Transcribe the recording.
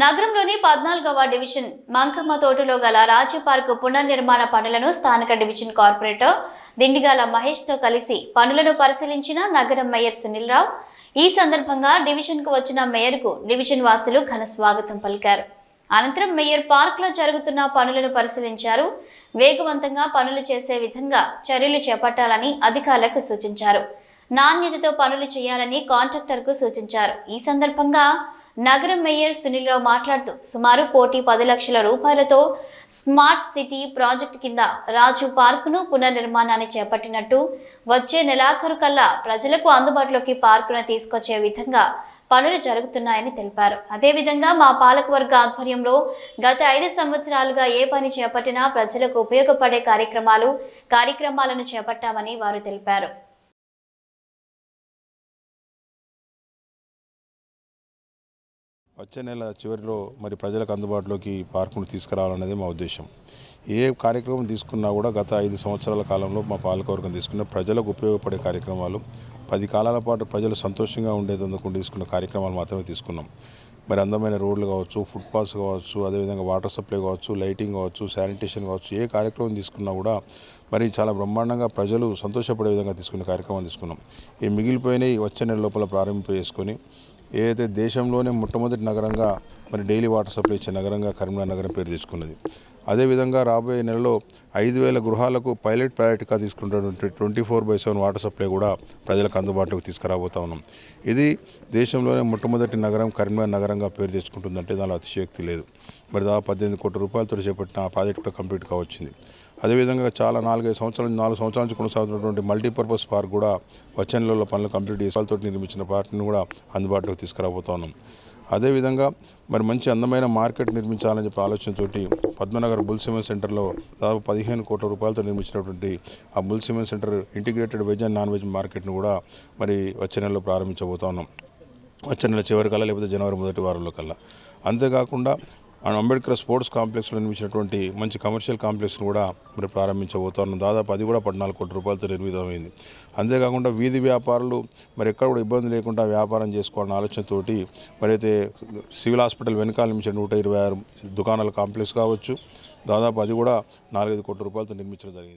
నగరంలోని పద్నాలుగవ డివిజన్ మంకమ్మ తోటలో గల రాజ్య పార్కు పునర్నిర్మాణ పనులను స్థానిక డివిజన్ కార్పొరేటర్ దిండిగాల మహేష్తో కలిసి పనులను పరిశీలించిన నగరం మేయర్ సునీల్ రావు. ఈ సందర్భంగా డివిజన్కు వచ్చిన మేయర్కు డివిజన్ వాసులు ఘన స్వాగతం పలికారు. అనంతరం మేయర్ పార్క్లో జరుగుతున్న పనులను పరిశీలించారు. వేగవంతంగా పనులు చేసే విధంగా చర్యలు చేపట్టాలని అధికారులకు సూచించారు. నాణ్యతతో పనులు చేయాలని కాంట్రాక్టర్కు సూచించారు. ఈ సందర్భంగా నగరం మేయర్ సునీల్ రావు మాట్లాడుతూ సుమారు కోటి పది లక్షల రూపాయలతో స్మార్ట్ సిటీ ప్రాజెక్టు కింద రాజు పార్కును పునర్నిర్మాణాన్ని చేపట్టినట్టు వచ్చే నెలాఖరు కల్లా ప్రజలకు అందుబాటులోకి పార్కును తీసుకొచ్చే విధంగా పనులు జరుగుతున్నాయని తెలిపారు. అదేవిధంగా మా పాలకవర్గ ఆధ్వర్యంలో గత ఐదు సంవత్సరాలుగా ఏ పని చేపట్టినా ప్రజలకు ఉపయోగపడే కార్యక్రమాలు కార్యక్రమాలను చేపట్టామని వారు తెలిపారు. వచ్చే నెల చివరిలో మరి ప్రజలకు అందుబాటులోకి పార్కును తీసుకురావాలనేది మా ఉద్దేశం. ఏ కార్యక్రమం తీసుకున్నా కూడా గత ఐదు సంవత్సరాల కాలంలో మా పాలకవర్గం తీసుకున్న ప్రజలకు ఉపయోగపడే కార్యక్రమాలు పది కాలాల పాటు ప్రజలు సంతోషంగా ఉండేందుకు తీసుకున్న కార్యక్రమాలు మాత్రమే తీసుకున్నాం. మరి అందమైన రోడ్లు కావచ్చు ఫుట్పాత్స్ కావచ్చు అదేవిధంగా వాటర్ సప్లై కావచ్చు లైటింగ్ కావచ్చు శానిటేషన్ కావచ్చు ఏ కార్యక్రమం తీసుకున్నా కూడా మరి చాలా బ్రహ్మాండంగా ప్రజలు సంతోషపడే విధంగా తీసుకున్న కార్యక్రమం తీసుకున్నాం. ఈ మిగిలిపోయినవి వచ్చే నెల లోపల ప్రారంభింప చేసుకొని ఏదైతే దేశంలోనే మొట్టమొదటి నగరంగా మరి డైలీ వాటర్ సప్లై ఇచ్చే నగరంగా కరీంనగర్ నగరం పేరు తెచ్చుకున్నది. అదేవిధంగా రాబోయే నెలలో ఐదు వేల గృహాలకు పైలట్ ప్రాజెక్ట్గా తీసుకుంటున్నటువంటి twenty four by seven water supply కూడా ప్రజలకు అందుబాటులోకి తీసుకురాబోతా ఉన్నాం. ఇది దేశంలోనే మొట్టమొదటి నగరం కరీంనగర్ నగరంగా పేరు తెచ్చుకుంటుందంటే దానిలో అతిశయోక్తి లేదు. మరి దాదాపు పద్దెనిమిది కోట్ల రూపాయలతో చేపట్టిన ఆ ప్రాజెక్ట్ కూడా కంప్లీట్ కావచ్చింది అదేవిధంగా చాలా నాలుగైదు సంవత్సరాల నుంచి నాలుగు సంవత్సరాల నుంచి కొనసాగుతున్నటువంటి మల్టీపర్పస్ పార్క్ కూడా వచ్చే నెలలో పనులు కంప్లీట్ చేసాలతో నిర్మించిన పార్క్ని కూడా అందుబాటులోకి తీసుకురాబోతున్నాం అదేవిధంగా మరి మంచి అందమైన మార్కెట్ నిర్మించాలని చెప్పి ఆలోచనతోటి పద్మనగర్ బుల్ సిమెంట్ సెంటర్లో దాదాపు పదిహేను కోట్ల రూపాయలతో నిర్మించినటువంటి ఆ bull cement centre integrated veg and non veg మార్కెట్ను కూడా మరి వచ్చే నెలలో ప్రారంభించబోతా ఉన్నాం. వచ్చే నెల చివరి కల్లా లేకపోతే జనవరి మొదటి వారంలో కల్లా అంతేకాకుండా అండ్ అంబేద్కర్ స్పోర్ట్స్ కాంప్లెక్స్లో నిర్మించినటువంటి మంచి కమర్షియల్ కాంప్లెక్స్ను కూడా మరి ప్రారంభించబోతున్నాం దాదాపు అది కూడా పద్నాలుగు కోట్ల రూపాయలతో నిర్మితమైంది. అంతేకాకుండా వీధి వ్యాపారులు మరి ఎక్కడ కూడా ఇబ్బంది లేకుండా వ్యాపారం చేసుకోవాలన్న ఆలోచనతోటి మరి అయితే సివిల్ హాస్పిటల్ వెనకాల నుంచి నూట ఇరవై ఆరు దుకాణాల కాంప్లెక్స్ కావచ్చు. దాదాపు అది కూడా నాలుగైదు కోట్ల రూపాయలతో నిర్మించడం జరిగింది.